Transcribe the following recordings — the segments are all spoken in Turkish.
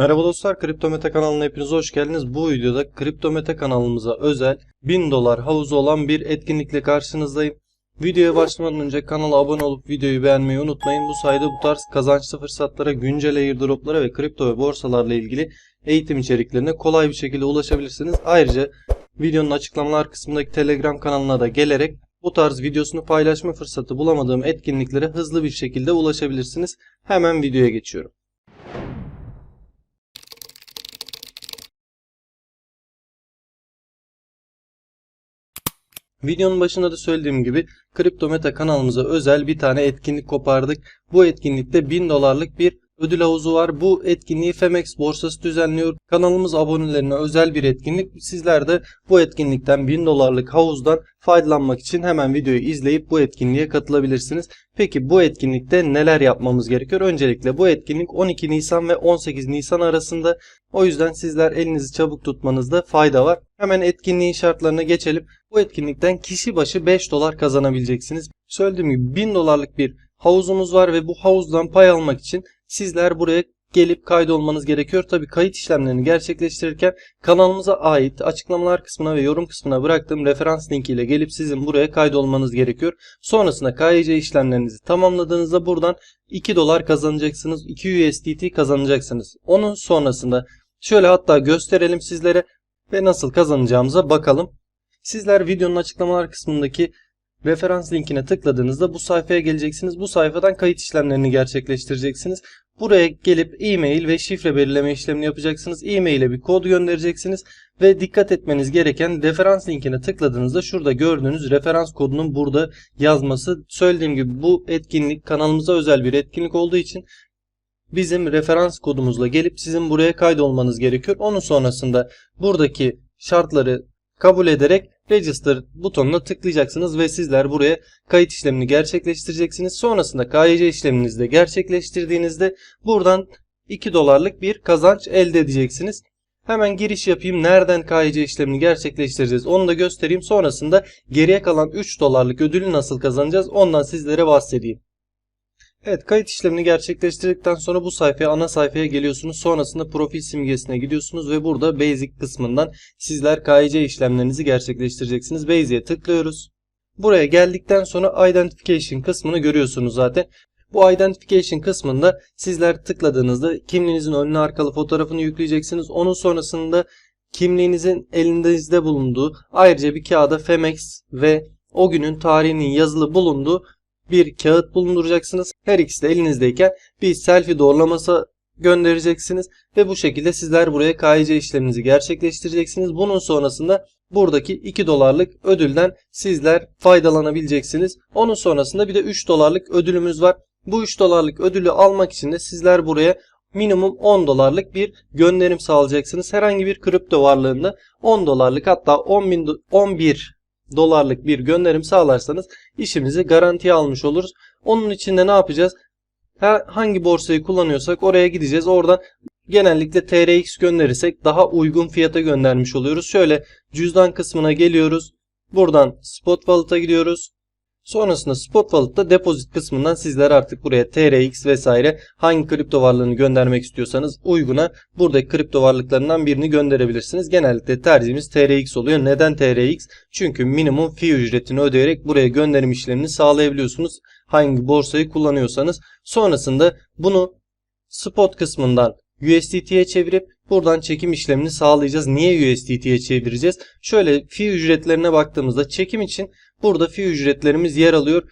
Merhaba dostlar, Kriptomete kanalına hepiniz hoş geldiniz. Bu videoda Kriptomete kanalımıza özel 1000 dolar havuzu olan bir etkinlikle karşınızdayım. Videoya başlamadan önce kanala abone olup videoyu beğenmeyi unutmayın. Bu sayede bu tarz kazançlı fırsatlara, güncel airdroplara ve kripto ve borsalarla ilgili eğitim içeriklerine kolay bir şekilde ulaşabilirsiniz. Ayrıca videonun açıklamalar kısmındaki Telegram kanalına da gelerek bu tarz videosunu paylaşma fırsatı bulamadığım etkinliklere hızlı bir şekilde ulaşabilirsiniz. Hemen videoya geçiyorum. Videonun başında da söylediğim gibi Kriptometa kanalımıza özel bir tane etkinlik kopardık. Bu etkinlikte 1000 dolarlık bir ödül havuzu var. Bu etkinliği Femex borsası düzenliyor. Kanalımız abonelerine özel bir etkinlik. Sizler de bu etkinlikten 1000 dolarlık havuzdan faydalanmak için hemen videoyu izleyip bu etkinliğe katılabilirsiniz. Peki bu etkinlikte neler yapmamız gerekiyor? Öncelikle bu etkinlik 12 Nisan ve 18 Nisan arasında. O yüzden sizler elinizi çabuk tutmanızda fayda var. Hemen etkinliğin şartlarına geçelim. Bu etkinlikten kişi başı 5 dolar kazanabileceksiniz. Söylediğim gibi 1000 dolarlık bir havuzumuz var ve bu havuzdan pay almak için sizler buraya gelip kaydolmanız gerekiyor. Tabi kayıt işlemlerini gerçekleştirirken kanalımıza ait açıklamalar kısmına ve yorum kısmına bıraktığım referans linki ile gelip sizin buraya kaydolmanız gerekiyor. Sonrasında KYC işlemlerinizi tamamladığınızda buradan 2 dolar kazanacaksınız. 2 USDT kazanacaksınız. Onun sonrasında şöyle hatta gösterelim sizlere ve nasıl kazanacağımıza bakalım. Sizler videonun açıklamalar kısmındaki referans linkine tıkladığınızda bu sayfaya geleceksiniz. Bu sayfadan kayıt işlemlerini gerçekleştireceksiniz. Buraya gelip e-mail ve şifre belirleme işlemini yapacaksınız. E-mail'e bir kod göndereceksiniz ve dikkat etmeniz gereken referans linkine tıkladığınızda şurada gördüğünüz referans kodunun burada yazması. Söylediğim gibi bu etkinlik kanalımıza özel bir etkinlik olduğu için bizim referans kodumuzla gelip sizin buraya kaydolmanız gerekiyor. Onun sonrasında buradaki şartları kabul ederek Register butonuna tıklayacaksınız ve sizler buraya kayıt işlemini gerçekleştireceksiniz. Sonrasında KYC işleminizi de gerçekleştirdiğinizde buradan 2 dolarlık bir kazanç elde edeceksiniz. Hemen giriş yapayım. Nereden KYC işlemini gerçekleştireceğiz onu da göstereyim. Sonrasında geriye kalan 3 dolarlık ödülü nasıl kazanacağız ondan sizlere bahsedeyim. Evet kayıt işlemini gerçekleştirdikten sonra bu sayfaya ana sayfaya geliyorsunuz. Sonrasında profil simgesine gidiyorsunuz ve burada basic kısmından sizler KYC işlemlerinizi gerçekleştireceksiniz. Basic'e tıklıyoruz. Buraya geldikten sonra identification kısmını görüyorsunuz zaten. Bu identification kısmında sizler tıkladığınızda kimliğinizin önüne arkalı fotoğrafını yükleyeceksiniz. Onun sonrasında kimliğinizin elinizde bulunduğu ayrıca bir kağıda Femex ve o günün tarihinin yazılı bulunduğu bir kağıt bulunduracaksınız. Her ikisi de elinizdeyken bir selfie doğrulaması göndereceksiniz ve bu şekilde sizler buraya KYC işleminizi gerçekleştireceksiniz. Bunun sonrasında buradaki 2 dolarlık ödülden sizler faydalanabileceksiniz. Onun sonrasında bir de 3 dolarlık ödülümüz var. Bu 3 dolarlık ödülü almak için de sizler buraya minimum 10 dolarlık bir gönderim sağlayacaksınız. Herhangi bir kripto varlığında 10 dolarlık hatta 10 bin, 11 dolarlık bir gönderim sağlarsanız işimizi garantiye almış oluruz. Onun için de ne yapacağız? Her, hangi borsayı kullanıyorsak oraya gideceğiz. Oradan genellikle TRX gönderirsek daha uygun fiyata göndermiş oluyoruz. Şöyle cüzdan kısmına geliyoruz. Buradan spot wallet'a gidiyoruz. Sonrasında spot wallet'ta depozit kısmından sizler artık buraya TRX vesaire hangi kripto varlığını göndermek istiyorsanız uyguna buradaki kripto varlıklarından birini gönderebilirsiniz. Genellikle tercihimiz TRX oluyor. Neden TRX? Çünkü minimum fee ücretini ödeyerek buraya gönderim işlemini sağlayabiliyorsunuz. Hangi borsayı kullanıyorsanız. Sonrasında bunu spot kısmından USDT'ye çevirip buradan çekim işlemini sağlayacağız. Niye USDT'ye çevireceğiz? Şöyle fee ücretlerine baktığımızda çekim için burada fee ücretlerimiz yer alıyor.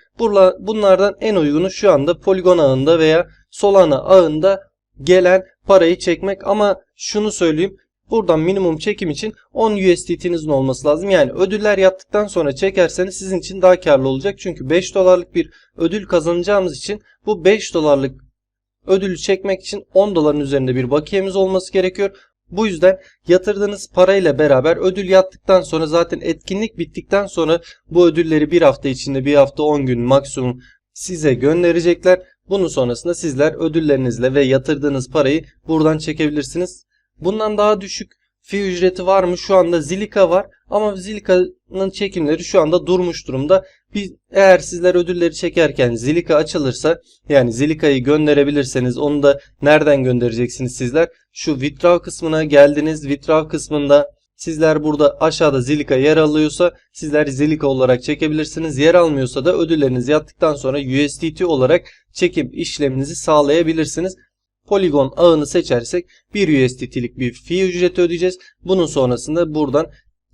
Bunlardan en uygunu şu anda Polygon ağında veya Solana ağında gelen parayı çekmek ama şunu söyleyeyim. Buradan minimum çekim için 10 USDT'nizin olması lazım. Yani ödüller yattıktan sonra çekerseniz sizin için daha karlı olacak. Çünkü 5 dolarlık bir ödül kazanacağımız için bu 5 dolarlık ödülü çekmek için 10 doların üzerinde bir bakiyemiz olması gerekiyor. Bu yüzden yatırdığınız parayla beraber ödül yattıktan sonra zaten etkinlik bittikten sonra bu ödülleri bir hafta içinde bir hafta 10 gün maksimum size gönderecekler. Bunun sonrasında sizler ödüllerinizle ve yatırdığınız parayı buradan çekebilirsiniz. Bundan daha düşük fi ücreti var mı? Şu anda Zilika var ama Zilika'nın çekimleri şu anda durmuş durumda. Biz, eğer sizler ödülleri çekerken Zilika açılırsa yani Zilika'yı gönderebilirseniz onu da nereden göndereceksiniz sizler? Şu withdraw kısmına geldiniz. Withdraw kısmında Sizler burada aşağıda Zilika yer alıyorsa sizler Zilika olarak çekebilirsiniz. Yer almıyorsa da ödülleriniz yattıktan sonra USDT olarak çekim işleminizi sağlayabilirsiniz. Polygon ağını seçersek 1 USDT'lik bir fee ücreti ödeyeceğiz. Bunun sonrasında buradan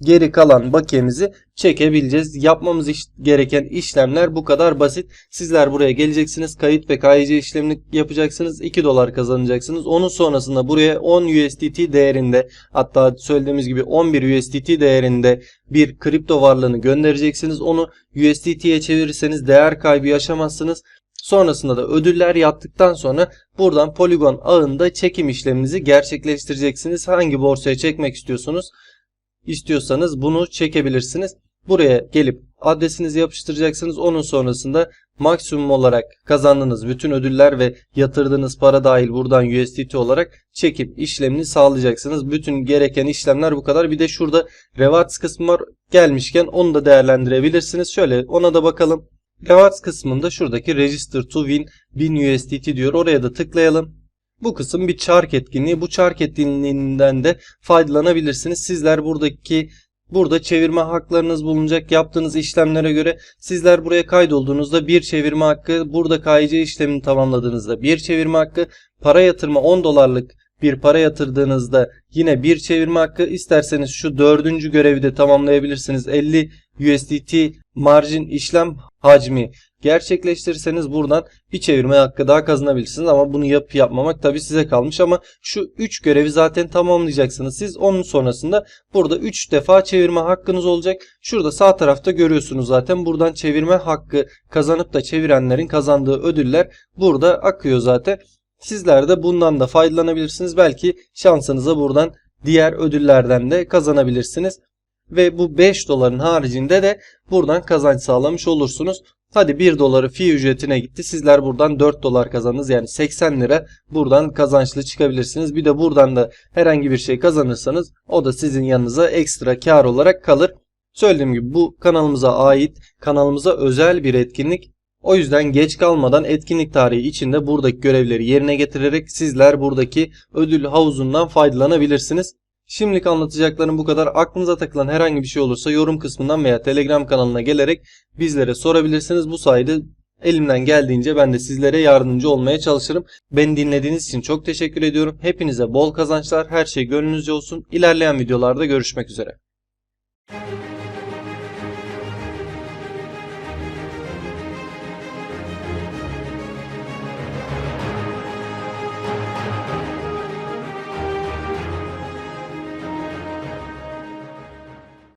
geri kalan bakiyemizi çekebileceğiz. Yapmamız iş, gereken işlemler bu kadar basit. Sizler buraya geleceksiniz. Kayıt ve KYC işlemini yapacaksınız. 2 dolar kazanacaksınız. Onun sonrasında buraya 10 USDT değerinde hatta söylediğimiz gibi 11 USDT değerinde bir kripto varlığını göndereceksiniz. Onu USDT'ye çevirirseniz değer kaybı yaşamazsınız. Sonrasında da ödüller yattıktan sonra buradan Polygon ağında çekim işleminizi gerçekleştireceksiniz. Hangi borsaya çekmek istiyorsunuz? İstiyorsanız bunu çekebilirsiniz. Buraya gelip adresinizi yapıştıracaksınız. Onun sonrasında maksimum olarak kazandığınız bütün ödüller ve yatırdığınız para dahil buradan USDT olarak çekip işlemini sağlayacaksınız. Bütün gereken işlemler bu kadar. Bir de şurada rewards kısmı var. Gelmişken onu da değerlendirebilirsiniz. Şöyle ona da bakalım. Rewards kısmında şuradaki Register to Win 1000 USDT diyor. Oraya da tıklayalım. Bu kısım bir çark etkinliği. Bu çark etkinliğinden de faydalanabilirsiniz. Sizler buradaki Burada çevirme haklarınız bulunacak. Yaptığınız işlemlere göre sizler buraya kaydolduğunuzda bir çevirme hakkı, burada KYC işlemini tamamladığınızda bir çevirme hakkı, para yatırma 10 dolarlık bir para yatırdığınızda yine bir çevirme hakkı isterseniz şu dördüncü görevi de tamamlayabilirsiniz. 50 USDT marjin işlem hacmi gerçekleştirirseniz buradan bir çevirme hakkı daha kazanabilirsiniz. Ama bunu yap yapmamak tabi size kalmış. Ama şu 3 görevi zaten tamamlayacaksınız siz. Onun sonrasında burada 3 defa çevirme hakkınız olacak. Şurada sağ tarafta görüyorsunuz zaten. Buradan çevirme hakkı kazanıp da çevirenlerin kazandığı ödüller burada akıyor zaten. Sizler de bundan da faydalanabilirsiniz. Belki şansınıza buradan diğer ödüllerden de kazanabilirsiniz. Ve bu 5 doların haricinde de buradan kazanç sağlamış olursunuz. Hadi 1 doları fi ücretine gitti. Sizler buradan 4 dolar kazandınız. Yani 80 lira buradan kazançlı çıkabilirsiniz. Bir de buradan da herhangi bir şey kazanırsanız o da sizin yanınıza ekstra kar olarak kalır. Söylediğim gibi bu kanalımıza ait, kanalımıza özel bir etkinlik. O yüzden geç kalmadan etkinlik tarihi içinde buradaki görevleri yerine getirerek sizler buradaki ödül havuzundan faydalanabilirsiniz. Şimdilik anlatacaklarım bu kadar. Aklınıza takılan herhangi bir şey olursa yorum kısmından veya Telegram kanalına gelerek bizlere sorabilirsiniz. Bu sayede elimden geldiğince ben de sizlere yardımcı olmaya çalışırım. Beni dinlediğiniz için çok teşekkür ediyorum. Hepinize bol kazançlar. Her şey gönlünüzce olsun. İlerleyen videolarda görüşmek üzere.